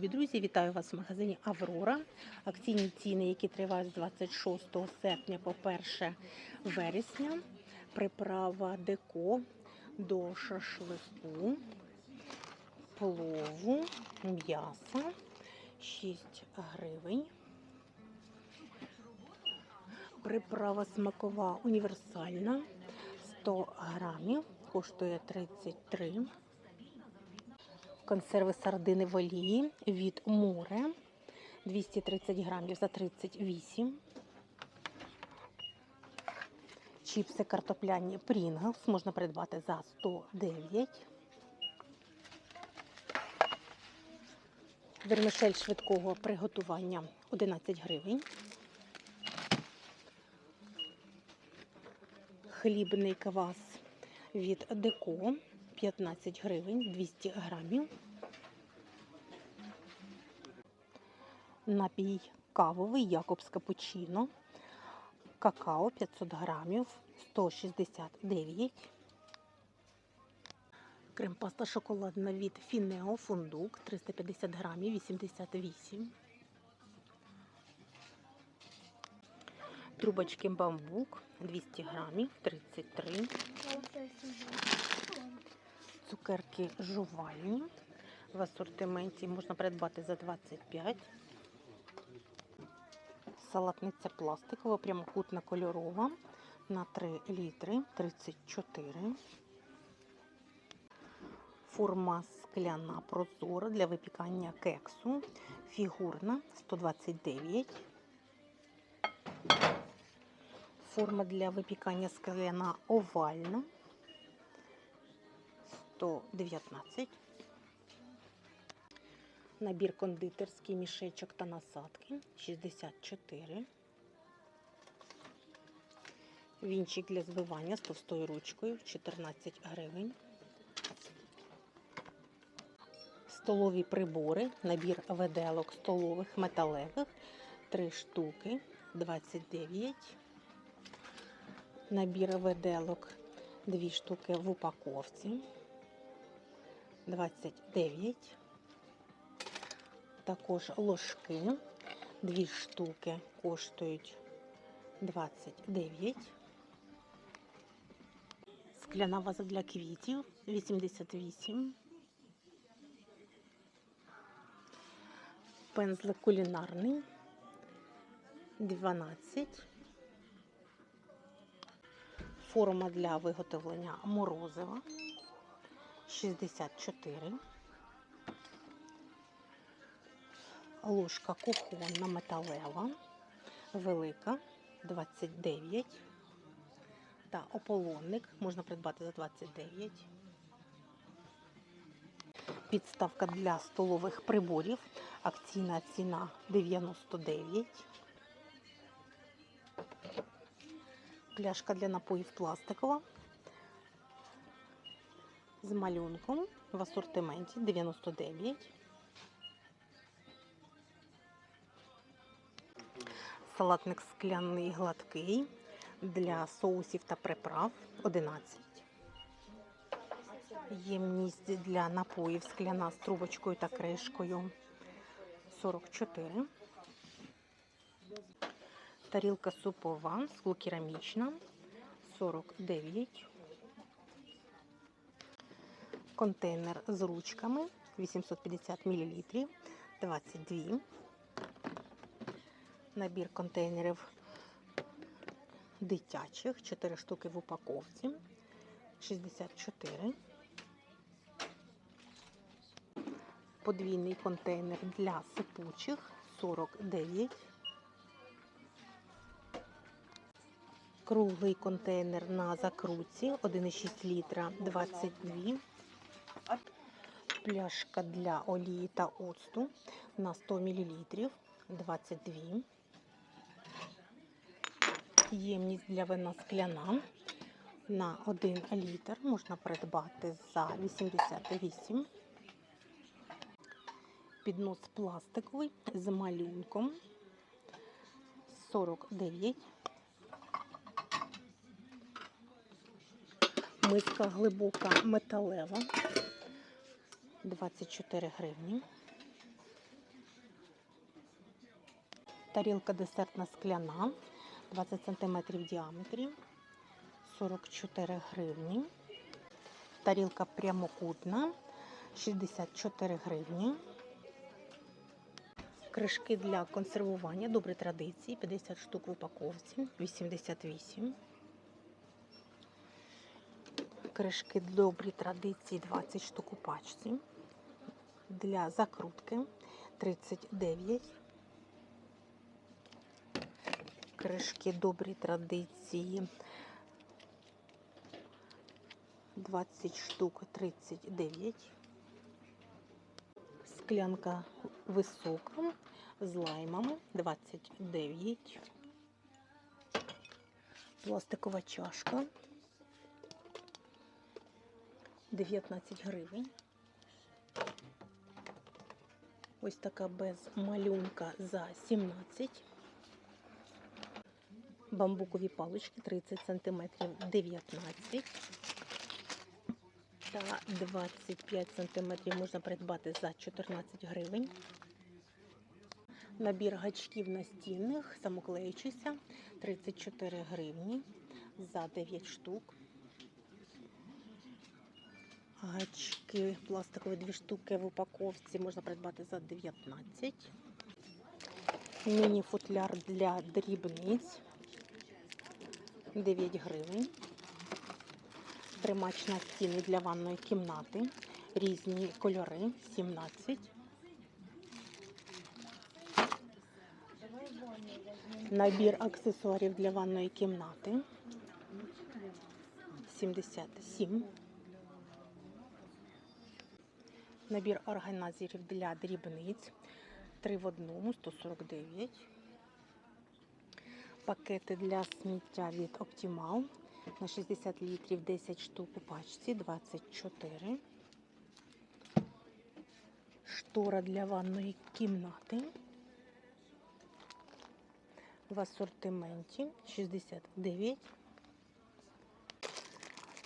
Любі друзі! Вітаю вас в магазині Аврора. Акційні ціни, які тривають з 26 серпня по 1 вересня. Приправа деко до шашлику, плову, м'яса 6 гривень. Приправа смакова універсальна 100 грамів, коштує 33 консерви сардини в олії від море 230 грамів за 38. Чіпси картопляні Pringles можна придбати за 109. Вермишель швидкого приготування 11 гривень. Хлібний квас від Деко 15 гривень 200 грамів. Напій кавовий Якобс Капучино. Какао 500 грамів 169. Крем-паста шоколадна від Фінео Фундук 350 грамів 88. Трубочки бамбук 200 грамів 33. Цукерки жувальні. В асортименті можна придбати за 25. Салатниця пластикова, прямокутна кольорова на 3 літри 34. Форма скляна прозора для випікання кексу. Фігурна 129. Форма для випікання скляна овальна 119. Набір кондитерський мішечок та насадки 64. Вінчик для збивання з товстою ручкою 14 гривень. Столові прибори, набір веделок столових металевих 3 штуки 29. Набір веделок 2 штуки в упаковці 29. Також ложки, дві штуки коштують 29. Скляна ваза для квітів 88. Пензлик кулінарний 12. Форма для виготовлення морозива 64. Ложка кухонна металева, велика 29. Та ополонник можна придбати за 29. Підставка для столових приборів. Акційна ціна 99. Пляшка для напоїв пластикова. З малюнком в асортименті 99. Салатник скляний гладкий для соусів та приправ 11. Ємність для напоїв скляна з трубочкою та кришкою 44. Тарілка супова склокерамічна 49. Контейнер з ручками 850 мл 22. Набір контейнерів дитячих, 4 штуки в упаковці, 64. Подвійний контейнер для сипучих 49. Круглий контейнер на закрутці 1,6 літра 22. Пляшка для олії та оцту на 100 мл 22. Ємність для вина скляна на 1 літр можна придбати за 88. Піднос пластиковий з малюнком 49. Миска глибока металева 24 гривні. Тарілка десертна скляна, 20 см в діаметрі, 44 гривні. Тарілка прямокутна, 64 гривні. Кришки для консервування добрі традиції, 50 штук в упаковці, 88. Кришки добрі традиції, 20 штук у пачці. Для закрутки 39. Кришки добрі традиції 20 штук 39. Склянка висока з лаймом 29. Пластикова чашка 19 гривень. Ось така без малюнка за 17. Бамбукові палички 30 см 19 та 25 см можна придбати за 14 гривень. Набір гачків настінних, самоклеючися 34 гривні за 9 штук. Гачки пластикові 2 штуки в упаковці можна придбати за 19. Міні-футляр для дрібниць 9 гривень. Тримач на стіни для ванної кімнати. Різні кольори 17. Набір аксесуарів для ванної кімнати 77. Набір органайзерів для дрібниць 3 в одному 149. Пакети для сміття від Optimal на 60 літрів 10 штук у пачці 24. Штора для ванної кімнати. В асортименті 69.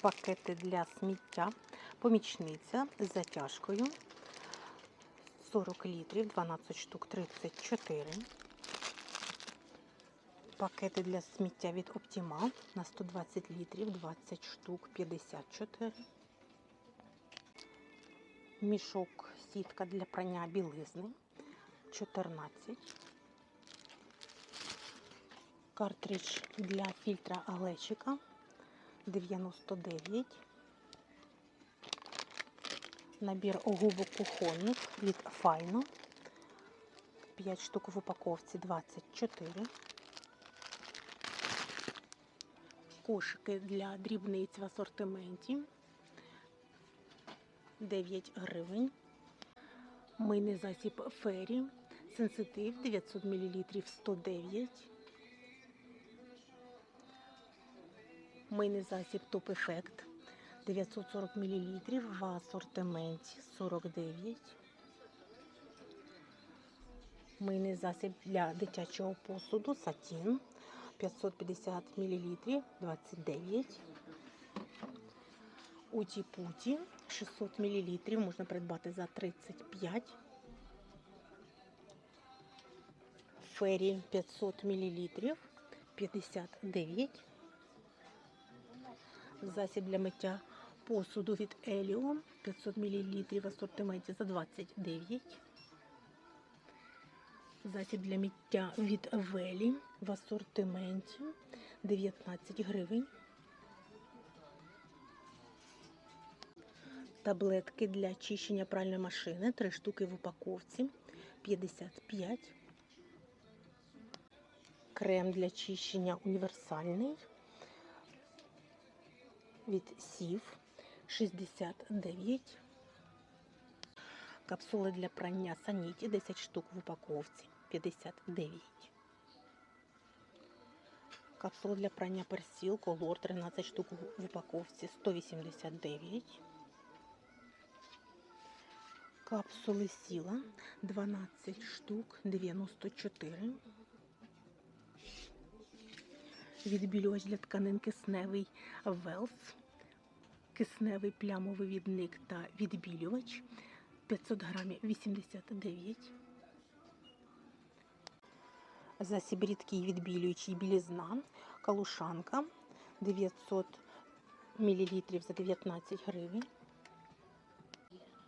Пакети для сміття. Помічниця з затяжкою 40 літрів, 12 штук 34. Пакети для сміття від Optimal на 120 літрів, 20 штук 54. Мішок сітка для прання білизни 14. Картридж для фільтра Алечика 99. Набір губок кухонних від Файно. 5 штук в упаковці 24. Кошики для дрібниць в асортименті 9 гривень. Мийний засіб Фері. Сенситив 900 мл 109. Мийний засіб Топ Ефект 940 мл в асортименті 49. Мийний засіб для дитячого посуду Сатін 550 мл 29. Уті-путі 600 мл можна придбати за 35. Фері 500 мл 59. Засіб для миття посуду від Еліо 500 мл в за 29. Засіб для миття від Велі в асортименті 19 гривень. Таблетки для чищення пральної машини 3 штуки в упаковці 55. Крем для чищення універсальний від Сів 69. Капсули для прання Саніті 10 штук в упаковці 59. Капсули для прання персіл колор 13 штук в упаковці 189. Капсули сіла 12 штук 94. Відбілювач для тканин кисневий Велс. Кисневий плямовий відник та відбілювач 500 грамів 89. Засіб рідкий відбілюючий білізна, калушанка 900 мл за 19 гривень.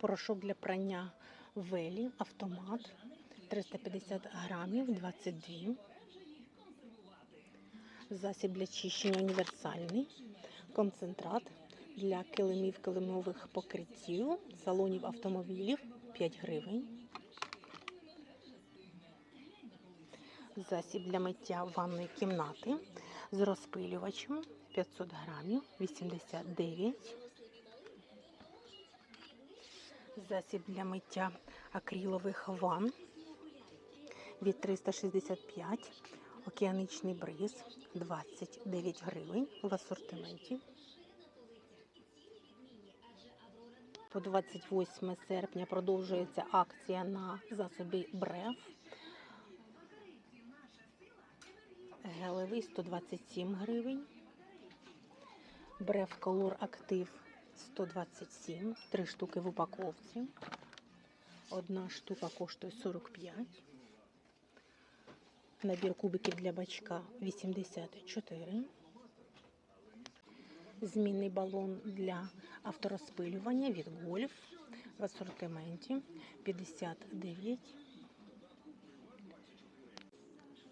Порошок для прання велі, автомат 350 грамів 22. Засіб для чищення універсальний, концентрат для килимів килимових покриттів, салонів автомобілів 5 гривень. Засіб для миття ванної кімнати з розпилювачем 500 грамів 89. Засіб для миття акрилових ванн від 365. Океанічний бриз 29 гривень в асортименті. По 28 серпня продовжується акція на засоби брев. Гелевий 127 гривень. Брев Color Актив 127, три штуки в упаковці. Одна штука коштує 45. Набір кубиків для бачка 84. Змінний балон для авторозпилювання від гольф в асортименті 59.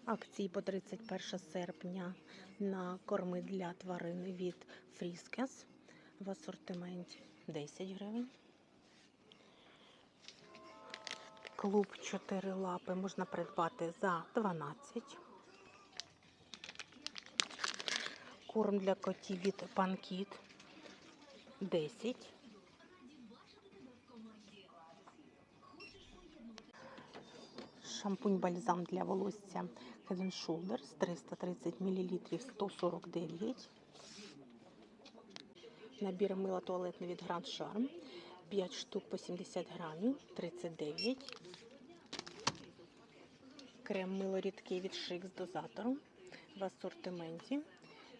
Акції по 31 серпня на корми для тварин від Фріскес в асортименті 10 гривень. Клуб 4 лапи можна придбати за 12. Корм для котів від Панкіт 10. Шампунь бальзам для волосся Head Shoulders 330 мл 149. Набір мила туалетний від Grand Charm 5 штук по 70 грамів 39. Крем мило рідкий від Шик з дозатором в асортименті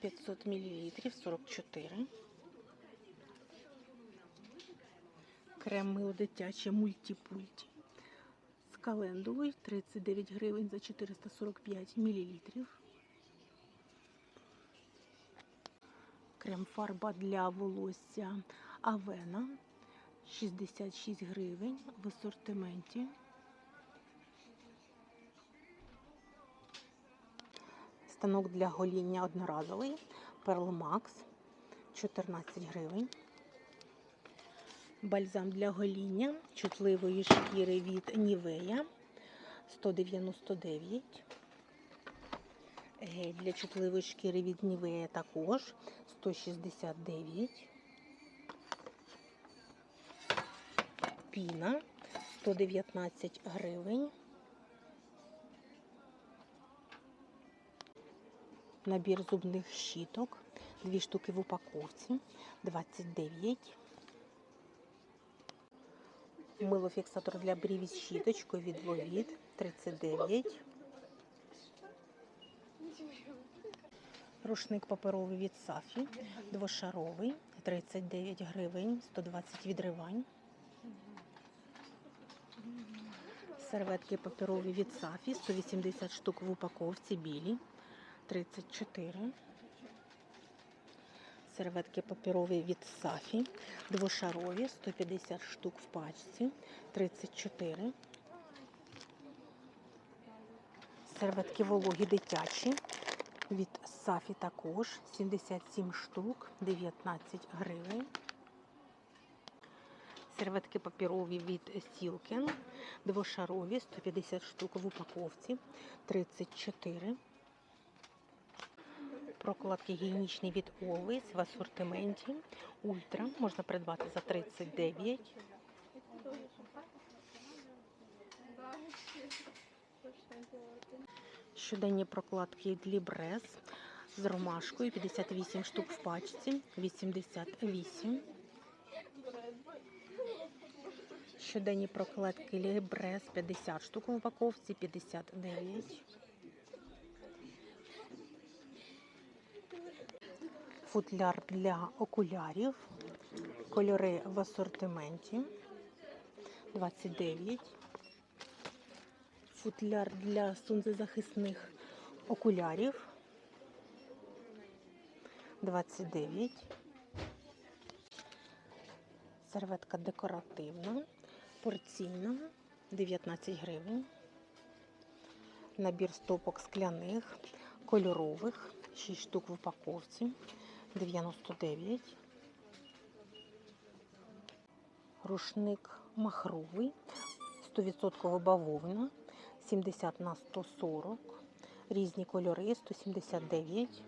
500 мл 44. Крем мило дитяче мультипульті з календулою 39 гривень за 445 мл. Крем-фарба для волосся Авена 66 гривень в асортименті. Станок для гоління одноразовий Max 14 гривень. Бальзам для гоління чутливої шкіри від Нівея 199. Гель для чутливої шкіри від Нівея також 169. Піна 119 гривень. Набір зубних щіток. Дві штуки в упаковці 29. Милофіксатор для брів із щіточкою від Ловід 39. Рушник паперовий від Сафі, двошаровий, 39 гривень, 120 відривань. Серветки паперові від Сафі, 180 штук в упаковці, білі, 34. Серветки паперові від Сафі, двошарові, 150 штук в пачці, 34. Серветки вологі дитячі від Сафі також 77 штук, 19 гривень. Серветки паперові від Сілкен, двошарові, 150 штук в упаковці, 34. Прокладки гігієнічні від Always в асортименті. Ультра можна придбати за 39. Щоденні прокладки Libres з ромашкою 58 штук в пачці, 88. Щоденні прокладки Libres 50 штук в упаковці, 59. Футляр для окулярів. Кольори в асортименті 29. футляр для сонцезахисних окулярів 29. Серветка декоративна, порційна 19 гривень. Набір стопок скляних, кольорових, 6 штук в упаковці 99. Рушник махровий, 100% бавовна, 70 на 140. Різні кольори 179.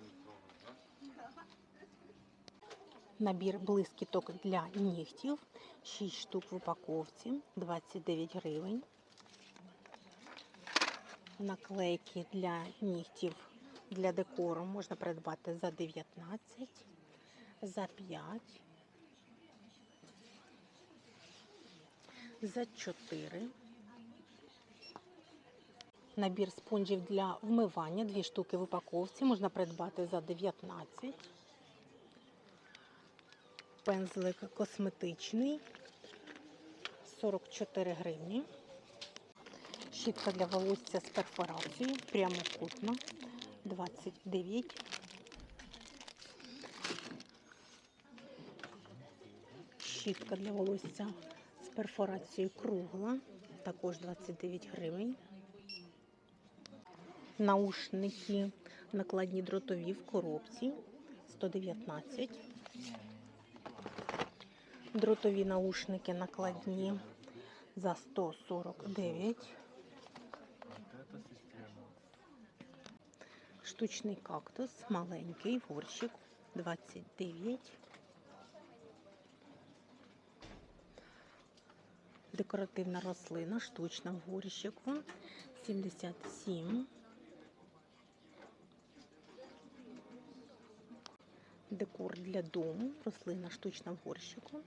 Набір блискіток для нігтів, 6 штук в упаковці, 29 гривень. Наклейки для нігтів для декору можна придбати за 19, за 5, за 4. Набір спонжів для вмивання, 2 штуки в упаковці, можна придбати за 19. Пензлик косметичний 44 гривні. Щітка для волосся з перфорацією, прямокутна 29. Щітка для волосся з перфорацією кругла, також 29 гривень. Наушники накладні дротові в коробці 119. Дротові наушники накладні за 149. Штучний кактус маленький горщик 29. Декоративна рослина штучна в горщику 77. Декор для дому, рослина штучна в горщику.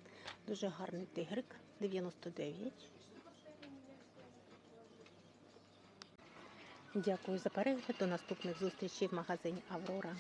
Дуже гарний тигрик 99. Дякую за перегляд. До наступних зустрічей в магазині Аврора.